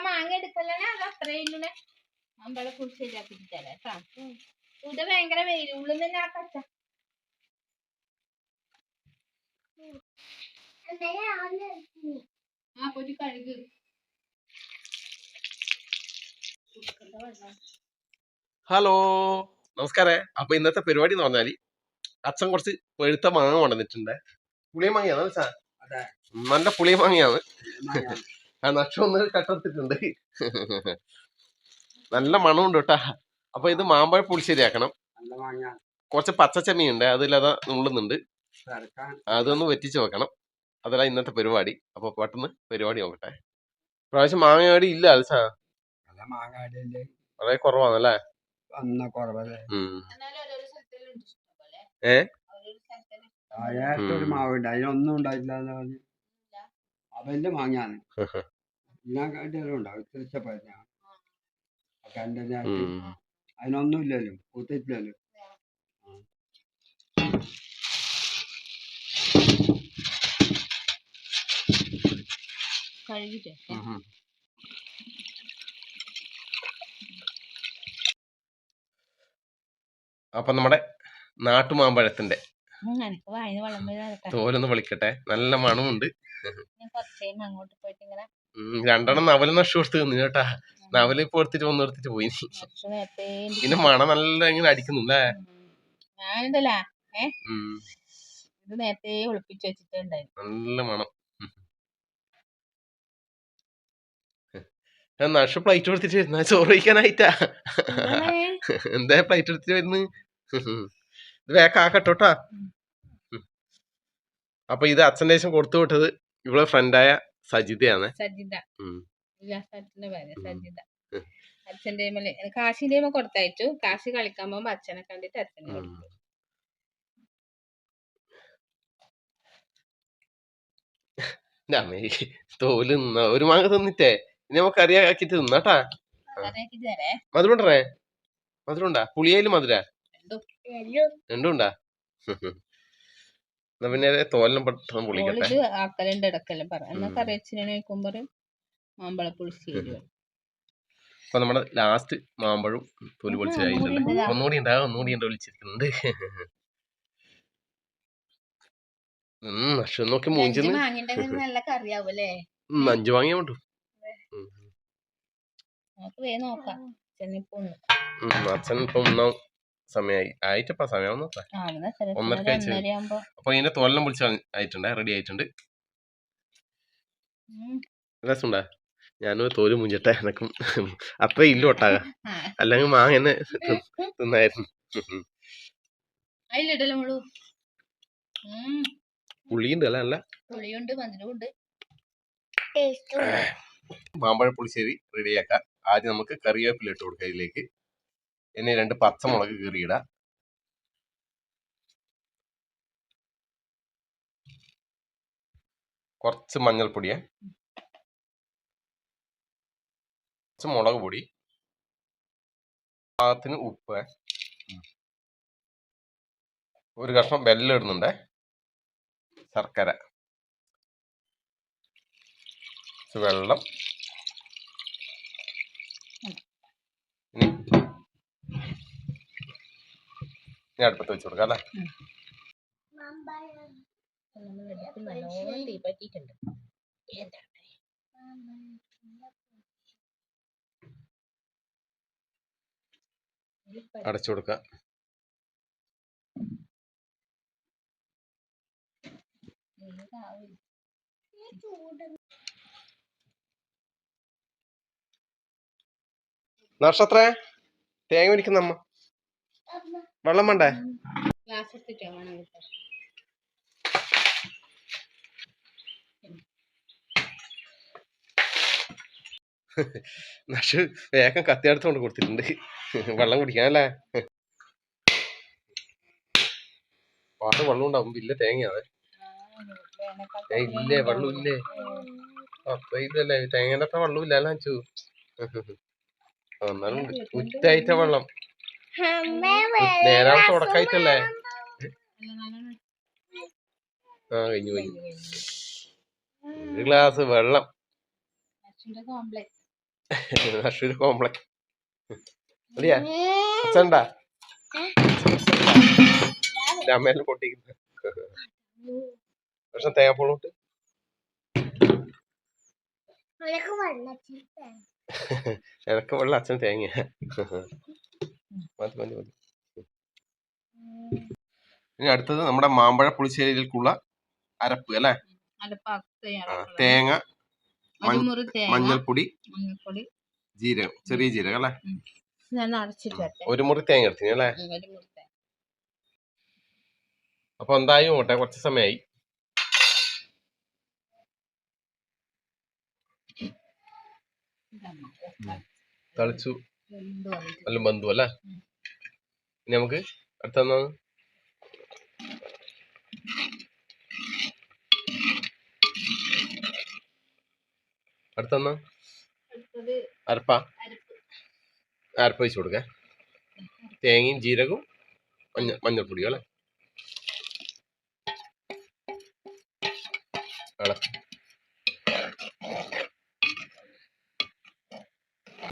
മാങ്ങ എടുക്കല്ലേ അത് അത്രയും അമ്പളെ കുറിച്ച് ശരിയാക്കി തരാം കേട്ടോ ഇത് ഭയങ്കര വെയിൽ ഉള്ളിൽ തന്നെ ആ കച്ച ആ പൊടി കഴുക്. ഹലോ. നമസ്കാരം. അപ്പൊ ഇന്നത്തെ പരിപാടി എന്ന് പറഞ്ഞാൽ അച്ഛൻ കുറച്ച് പഴുത്ത മാങ്ങ കൊണ്ടുവന്നിട്ടുണ്ട്. പുളിയ മാങ്ങയാണ്. നല്ല പുളിയ മാങ്ങയാണ്. ആ നഷ്ടം ഒന്ന് കട്ടെടുത്തിട്ടുണ്ട് നല്ല മണമുണ്ട് കേട്ടാ. അപ്പൊ ഇത് മാമ്പഴ പുളിശ്ശേരിയാക്കണം കുറച്ച് പച്ചച്ചെമ്മയുണ്ട് അതിലതാ നുള്ളുന്നുണ്ട്. അതൊന്ന് വെറ്റിച്ച് വെക്കണം. അതല്ല ഇന്നത്തെ പരിപാടി. അപ്പൊ പെട്ടെന്ന് പരിപാടി നോക്കട്ടെ പ്രാവശ്യം മാങ്ങയാടി ഇല്ല അടിയിൽ വളരെ കുറവാണല്ലേ? ഏ? മാവുണ്ട്. അതിനൊന്നും ഉണ്ടായില്ല അതെല്ലാം പറഞ്ഞു അവന്റെ മാങ്ങാണ്. ഞാൻ കാട്ടിയാലും ഉണ്ടാവും തീർച്ചയായും കണ്ടു ഉം. അതിനൊന്നും ഇല്ലല്ലോ പൂത്തിട്ടില്ലല്ലോ കഴുകിട്ട്. അപ്പൊ നമ്മുടെ നാട്ടുമാമ്പഴത്തിന്റെ തോരൊന്ന് തോലൊന്ന് വിളിക്കട്ടെ നല്ല മണമുണ്ട്. ഞാൻ കുറച്ച് അങ്ങോട്ട് പോയിട്ട് ഇങ്ങനെ രണ്ടെണ്ണം നവൽ നഷ്ടം കൊടുത്ത് തിന്നു കേട്ടാ. നവൽ ഇപ്പൊ എടുത്തിട്ട് ഒന്ന് എടുത്തിട്ട് പോയി. പിന്നെ മണം നല്ല ഇങ്ങനെ അടിക്കുന്നുല്ലേ അല്ലേ? നല്ല മണം. നഷ്ട പ്ലേറ്റ് കൊടുത്തിട്ട് വരുന്ന. ചോറ് കഴിക്കാനായിട്ടാ. എന്താ പ്ലേറ്റ് എടുത്തിട്ട് വരുന്നത് ഇത് ഉം. അപ്പൊ ഇത് അച്ഛന്റെ ശേഷം കൊടുത്തു വിട്ടത് ഇവളെ ഫ്രണ്ടായ സജിതയാണ് സജിത. ഉല്ലാസത്തിന്റെ പേര്. സജിത. അച്ഛന്റെ കാശിന്റെ കൊടുത്തയച്ചു. കാശി കളിക്കാൻ പോകുമ്പോ അച്ഛനെ കണ്ടിട്ട് അച്ഛനെ. കൊടുത്തു. തോൽ നിന്ന? ഒരു മാങ്ങ തിന്നിട്ടേ. ഇനി നമുക്ക് കറിയാക്കിട്ട് തിന്നാട്ടാ. കറിയാക്കി തരേ. മധുരണ്ടേ മധുരണ്ടാ പുളിയേലും മധുര? രണ്ടും. പിന്നെ തോലെല്ലാം പെട്ടെന്ന് പൊളിക്കട്ടെ. ആക്കലുണ്ട് ഇടക്കെല്ലാം പറ. എന്നാ. കറി വെച്ചിനെ വെക്കുമ്പോ മാമ്പഴ പുളിശ്ശേരി അപ്പൊ നമ്മുടെ ലാസ്റ്റ് മാമ്പഴം തൊലി പൊളിച്ചതായിട്ടുണ്ട് ഒന്നുകൂടി ഉണ്ടാകും ഒന്നുകൂടി ഉണ്ട്. വിളിച്ചിരിക്കുന്നുണ്ട് പക്ഷെ നോക്കി ഉം, അഞ്ച് വാങ്ങിയാ വേണ്ടു. അച്ഛൻ ഇപ്പൊ ഒന്നാം സമയമായി ആയിട്ടപ്പാ സമയം നോക്കാം. ഒന്നര ആവുമ്പോ അപ്പൊ ഇതിന്റെ തോലെല്ലാം പൊളിച്ച് ആയിട്ടുണ്ട് റെഡി ആയിട്ടുണ്ട്. രസമുണ്ടാ? ഞാനും തോൽ മുഞ്ചട്ടെ എനക്കും. അത്ര ഇല്ല ഒട്ടാക. അല്ലെങ്കിൽ മാങ്ങ തന്നെ തിന്നായിരുന്നു. പുളിയുണ്ട് അല്ല അല്ല മാമ്പഴ പുളിശ്ശേരി റെഡിയാക്കാം ആദ്യം നമുക്ക് കറിവേപ്പില ഇട്ട് കൊടുക്കാം ഇതിലേക്ക്. ഇനി രണ്ട് പച്ചമുളക് കീറിയിടാം. കുറച്ച് മഞ്ഞൾപ്പൊടിയെ. കുറച്ച് മുളക് പൊടി. പാകത്തിന് ഉപ്പ്. ഒരു കഷ്ണം വെല്ലം ഇടുന്നുണ്ട്. ശർക്കര. വെള്ളം ഇനി ഇനി അടുപ്പത്ത് വെച്ച് കൊടുക്കാം അല്ലേ? അടച്ചു കൊടുക്കുക നക്ഷത്രേ തേങ്ങ പിടിക്കുന്ന അമ്മ വെള്ളം വേണ്ടേ നഷ് വേഗം കത്തിയെടുത്തോണ്ട് കൊടുത്തിട്ടുണ്ട് വെള്ളം കുടിക്കാനല്ലേ പാട്ട് വെള്ളം ഉണ്ടാവും ഇല്ല തേങ്ങയാണ് ഇല്ലേ വെള്ളം ഇല്ലേ അപ്പൊ ഇതല്ലേ തേങ്ങേന്റെ അത്ര വെള്ളം ഇല്ല അഞ്ചു എന്നാലും ഉറ്റായിട്ട വെള്ളം നേരം തുടക്കായിട്ടല്ലേ ആ കഴിഞ്ഞു കഴിഞ്ഞു. ഒരു ഗ്ലാസ് വെള്ളം. അച്ഛന്റെ കോംപ്ലക്സ് അല്ലയാ അച്ഛണ്ടാ അമ്മയെല്ലാം പൊട്ടിക്കുന്ന പക്ഷെ തേങ്ങാപ്പൂളുണ്ട് എനക്ക് വെള്ളം അച്ഛൻ തേങ്ങ മതി മതി മതി. ഇനി അടുത്തത് നമ്മുടെ മാമ്പഴ പുളിശ്ശേരിയിലേക്കുള്ള അരപ്പ് അല്ലേ? തേങ്ങ ഒരു മുറി തേങ്ങ മഞ്ഞൾപ്പൊടി ജീരകം ചെറിയ ജീരകം അല്ലെ? ഒരു മുറി തേങ്ങ എടുത്തിന് അല്ലേ? അപ്പൊ എന്തായാലും ഓട്ടെ കുറച്ച് സമയമായി തളിച്ചു. നല്ല ബന്ധു അല്ലേ. ഇനി നമുക്ക് അടുത്തെന്നാ അരപ്പ അരപ്പ. അരപ്പ്. അരപ്പ് വെച്ച് കൊടുക്ക. തേങ്ങയും ജീരകവും മഞ്ഞ മഞ്ഞൾപ്പൊടിയും അല്ലേ?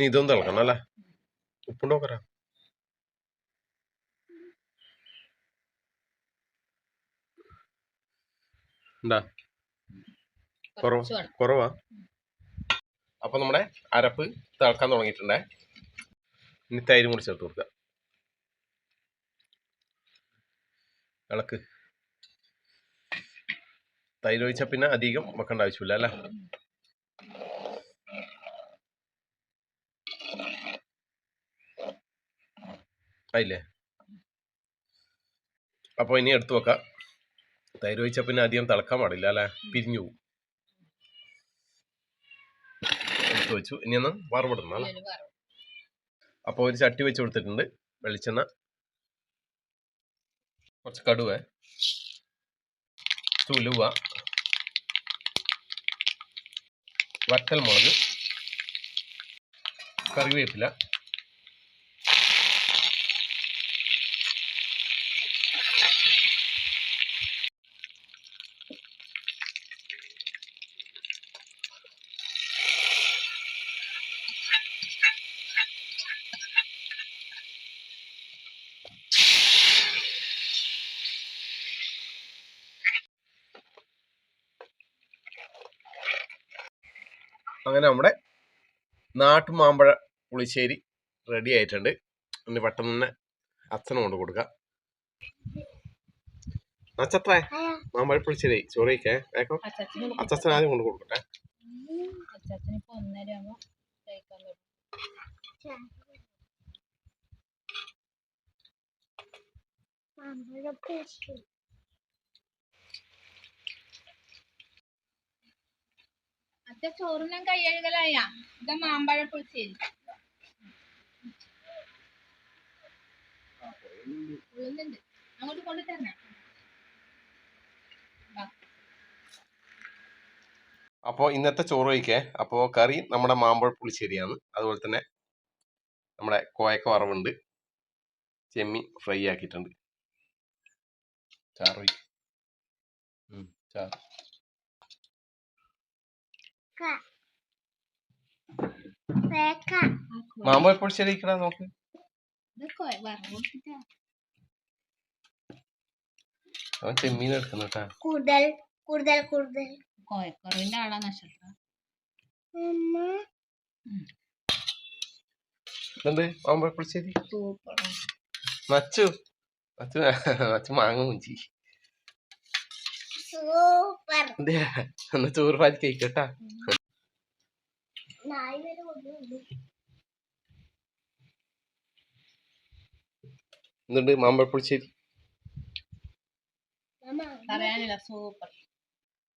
ഇതൊന്നും തിളക്കണം അല്ലേ? കറാ എന്താ കുറവ് കുറവാ. അപ്പൊ നമ്മുടെ അരപ്പ് തിളക്കാൻ തുടങ്ങിയിട്ടുണ്ടേ. ഇനി തൈര് കൂടി ചേർത്ത് കൊടുക്കുക ഇളക്ക്. തൈര് ഒഴിച്ചാൽ പിന്നെ അധികം വെക്കേണ്ട ആവശ്യമില്ല അല്ലേ? ആയില്ലേ അപ്പോൾ ഇനി എടുത്തു വെക്കാം. തൈര് ഒഴിച്ചാൽ പിന്നെ അധികം തിളക്കാൻ പാടില്ല അല്ലേ? പിരിഞ്ഞു പോകും എടുത്തു വെച്ചു. ഇനി ഒന്ന് വറവിടണം അല്ലേ? അപ്പോൾ ഒരു ചട്ടി വെച്ച് കൊടുത്തിട്ടുണ്ട്. വെളിച്ചെണ്ണ. കുറച്ച് കടുവ. തുലുവ വറ്റൽ മുളക് കറിവേപ്പില. അങ്ങനെ നമ്മുടെ നാട്ടു മാമ്പഴ പുളിശ്ശേരി റെഡി ആയിട്ടുണ്ട്. ഇനി പെട്ടെന്ന് തന്നെ അച്ഛനും കൊണ്ട് കൊടുക്കാം. അച്ചത്രേ മാമ്പഴ പുളിശ്ശേരി ചോറിക്കേ വേഗം. അച്ഛൻ ആദ്യം കൊണ്ട് കൊടുക്കട്ടെ. മാമ്പഴ ഇപ്പൊ അച്ഛ ചോറിനും കൈയഴുകലായ. ഇതാ മാമ്പഴ പുളിശ്ശേരി അങ്ങോട്ട് കൊണ്ടു തരണേ. അപ്പോൾ ഇന്നത്തെ ചോറ് കഴിക്കേ. അപ്പോൾ കറി നമ്മുടെ മാമ്പഴ പുളിശ്ശേരിയാണ്. അതുപോലെ തന്നെ നമ്മുടെ കോയക്ക വറവുണ്ട്. ചെമ്മി ഫ്രൈ ആക്കിയിട്ടുണ്ട്. ചാറ്. ചാറ്. മാമ്പഴ എപ്പോൾ ശരിക്കണ നോക്ക്. അവൻ ചെമ്മീൻ എടുക്കുന്നു കൂടുതൽ കൂടുതൽ കൂടുതൽ. കോയക്കറിന്റെ ആളാ നഷ്ടം ഇതുണ്ട് മാമ്പഴ പുളിശ്ശേരി സൂപ്പർ നച്ചു നച്ചു നച്ചു മാങ്ങ മുഞ്ചി. സൂപ്പർ. എന്നാ ചോറ് പാതി കഴിക്കട്ടാ. എന്നിട്ട് വരെ കൊണ്ടുവന്നു എന്തുണ്ട്? മാമ്പഴ പുളിശ്ശേരി മാമ പറയാനില്ല സൂപ്പർ.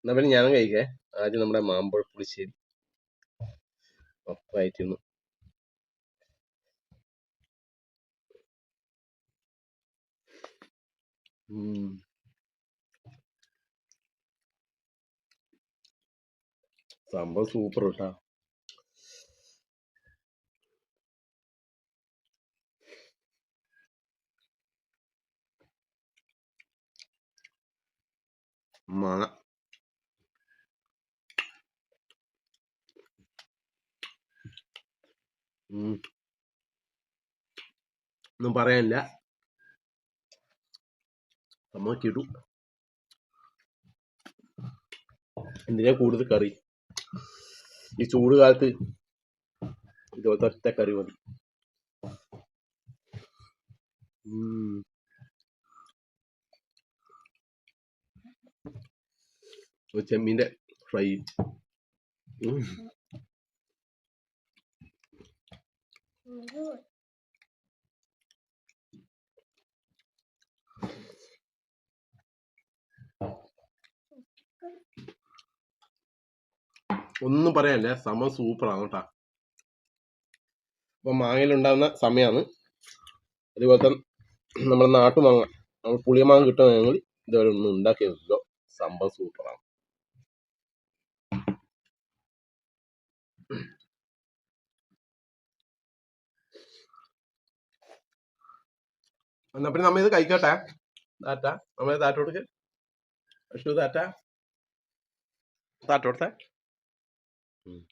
എന്നാ പിന്നെ ഞാനും കഴിക്കേ. ആദ്യം നമ്മുടെ മാമ്പഴ പുളിശ്ശേരി. ഒപ്പായിട്ടിരുന്നു ഉം. സംഭവം സൂപ്പർ കേട്ടാ മഴ. ഒന്നും പറയാനില്ല. നമ്മക്കിട്ടു എന്തിനാ കൂടുതൽ കറി? ഈ ചൂട് കാലത്ത് ഇതുപോലത്തെ ഒറ്റ കറി മതി. ഒരു ഫ്രൈ ഒന്നും പറയാനില്ല. സമ സൂപ്പറാണ് കേട്ടാ അപ്പൊ മാങ്ങയിലുണ്ടാകുന്ന സമയമാണ് അതുപോലത്തെ നമ്മുടെ നാട്ടുമാങ്ങ നമ്മൾ പുളിയമാങ്ങ കിട്ടുകയാണെങ്കിൽ ഇതുവരെ ഒന്നും ഉണ്ടാക്കി സംഭവം സൂപ്പറാണ്. എന്നാ പിന്നെ നമ്മ ഇത് കഴിക്കട്ടെ. താറ്റ നമ്മൾ താറ്റ കൊടുക്ക്. അശു താറ്റ താറ്റ കൊടുത്തേ. ഉം.